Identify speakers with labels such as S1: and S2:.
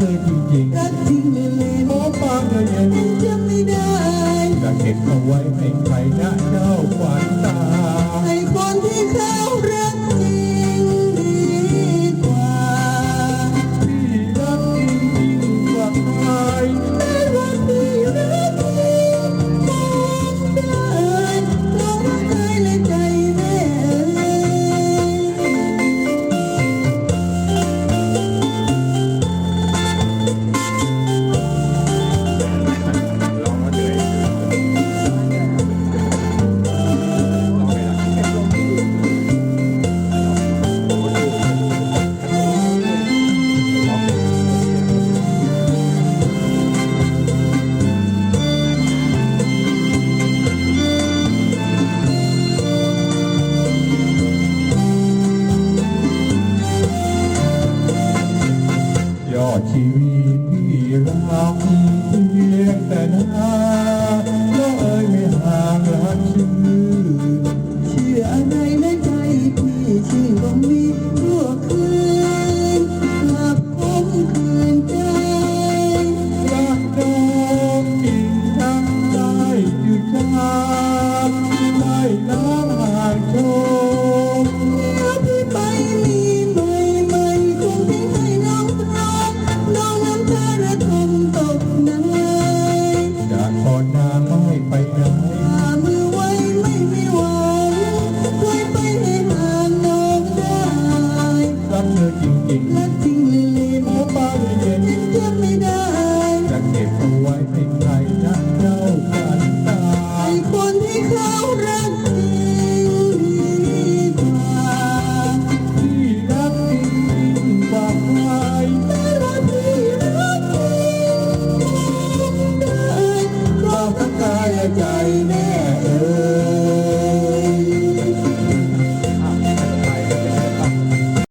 S1: เลยจริงๆร
S2: ักริงงลิลีมอ
S1: ปากก็ยัง
S2: จำไม่ได้
S1: จะเก็บเอาไว้ให้ใครนะเจ้าฝัน็ชีวิตที่รักเพียงแต่นาก็เอ่ยไม่ห่างรักชื่อ
S2: เชื่อในในใจพี่ชื่อตรงนี้